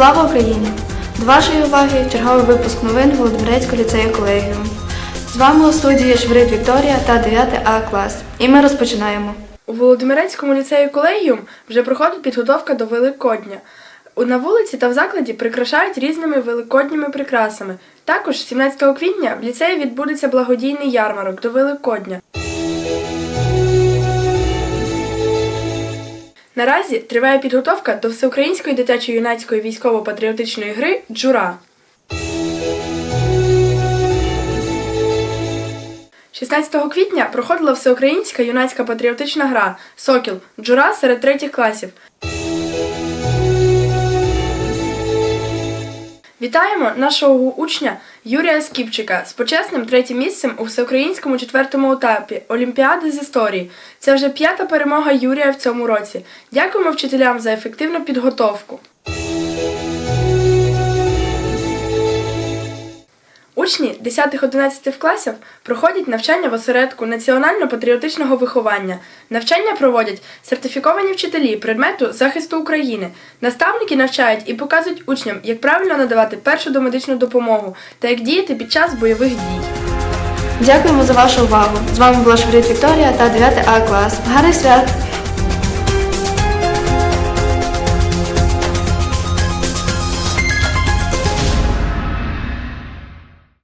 Слава Україні! До вашої уваги черговий випуск новин Володимирецького ліцею колегіум. З вами у студії Швирид Вікторія та 9 А клас. І ми розпочинаємо. У Володимирецькому ліцею колегіум вже проходить підготовка до Великодня. На вулиці та в закладі прикрашають різними великодніми прикрасами. Також 17 квітня в ліцеї відбудеться благодійний ярмарок до Великодня. Наразі триває підготовка до всеукраїнської дитячо-юнацької військово-патріотичної гри Джура. 16 квітня проходила всеукраїнська юнацька патріотична гра Сокіл Джура серед третіх класів. Вітаємо нашого учня Юрія Скіпчика з почесним третім місцем у всеукраїнському четвертому етапі Олімпіади з історії. Це вже п'ята перемога Юрія в цьому році. Дякуємо вчителям за ефективну підготовку. Учні 10-11 класів проходять навчання в осередку національно-патріотичного виховання. Навчання проводять сертифіковані вчителі предмету захисту України. Наставники навчають і показують учням, як правильно надавати першу домедичну допомогу та як діяти під час бойових дій. Дякуємо за вашу увагу. З вами була Швирид Вікторія та 9 А клас. Гарних свят!